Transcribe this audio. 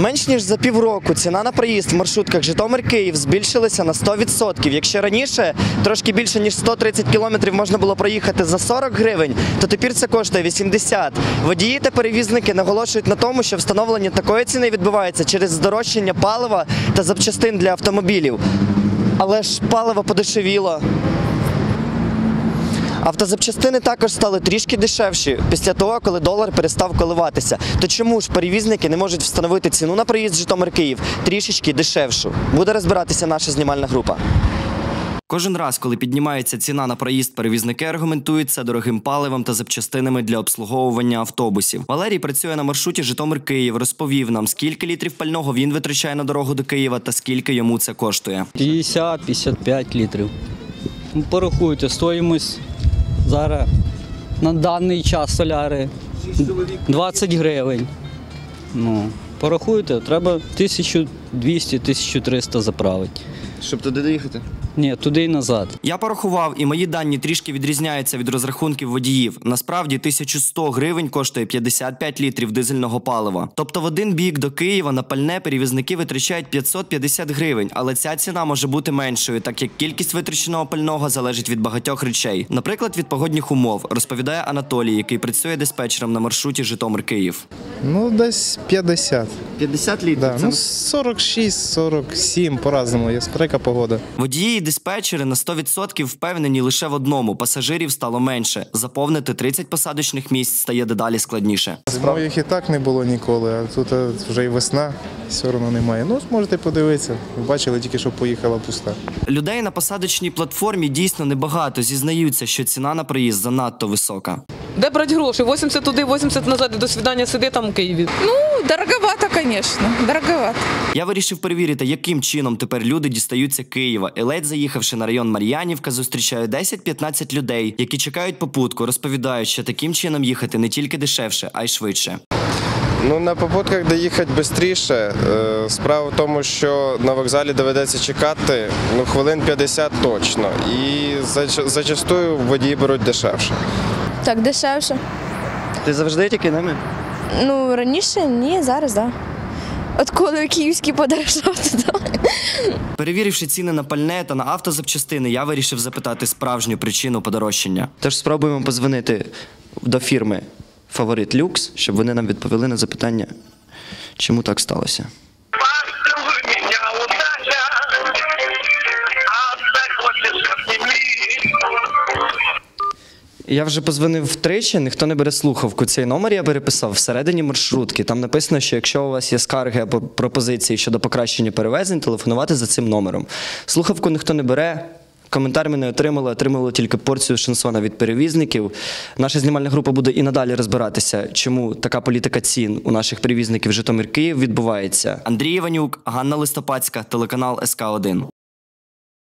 Менш ніж за півроку ціна на проїзд в маршрутках Житомир-Київ збільшилася на 100%. Якщо раніше трошки більше ніж 130 кілометрів можна було проїхати за 40 гривень, то тепер це коштує 80. Водії та перевізники наголошують на тому, що встановлення такої ціни відбувається через здорожчання палива та запчастин для автомобілів. Але ж паливо подешевіло. Автозапчастини також стали трішки дешевші після того, коли долар перестав коливатися. То чому ж перевізники не можуть встановити ціну на проїзд Житомир-Київ трішечки дешевшу? Буде розбиратися наша знімальна група. Кожен раз, коли піднімається ціна на проїзд, перевізники аргументують це дорогим паливом та запчастинами для обслуговування автобусів. Валерій працює на маршруті Житомир-Київ. Розповів нам, скільки літрів пального він витрачає на дорогу до Києва та скільки йому це коштує. 50-55 літрів. Ну, Порахуйте, стоїмость зараз на даний час соляри 20 гривень. Ну, порахуйте, треба 1200-1300 заправити. Щоб туди доїхати. Ні, туди і назад. Я порахував, і мої дані трішки відрізняються від розрахунків водіїв. Насправді 1100 гривень коштує 55 літрів дизельного палива. Тобто в один бік до Києва на пальне перевізники витрачають 550 гривень, але ця ціна може бути меншою, так як кількість витраченого пального залежить від багатьох речей. Наприклад, від погодних умов, розповідає Анатолій, який працює диспетчером на маршруті Житомир-Київ. Ну, десь 50. 50 літрів. Да. Ну, 46, 47, по-разному. Є спрека погода. Водії і диспетчери на 100% впевнені лише в одному: пасажирів стало менше. Заповнити 30 посадочних місць стає дедалі складніше. Зимою їх і так не було ніколи, а тут е, вже і весна, все одно немає. Ну, можете подивитися. Ви Бачили тільки, що поїхала пуста. Людей на посадочній платформі дійсно небагато. Зізнаються, що ціна на проїзд занадто висока. Де брати гроші? 80 туди, 80 назад і до свидання сиди там у Києві. Ну, дороговато, конечно, дороговато. Я вирішив перевірити, яким чином тепер люди дістаються Києва. І ледь заїхавши на район Мар'янівка, зустрічаю 10-15 людей, які чекають попутку, розповідають, що таким чином їхати не тільки дешевше, а й швидше. Ну, на попутках доїхати швидше. Справа в тому, що на вокзалі доведеться чекати ну, хвилин 50 точно. І зачастую водії беруть дешевше. Так, дешевше. Ти завжди тільки ними? Ну, раніше ні, зараз так. Да. От коли київський подорожав, то да. Перевіривши ціни на пальне та на автозапчастини, я вирішив запитати справжню причину подорожчання. Тож спробуємо позвонити до фірми Фаворит Люкс, щоб вони нам відповіли на запитання, чому так сталося. Я вже позвонив втричі, ніхто не бере слухавку. Цей номер я переписав всередині маршрутки. Там написано, що якщо у вас є скарги або пропозиції щодо покращення перевезень, телефонувати за цим номером. Слухавку ніхто не бере. Коментар ми не отримали, отримали тільки порцію шансона від перевізників. Наша знімальна група буде і надалі розбиратися, чому така політика цін у наших перевізників Житомир Київ відбувається. Андрій Іванюк, Ганна Листопадська, телеканал СК 1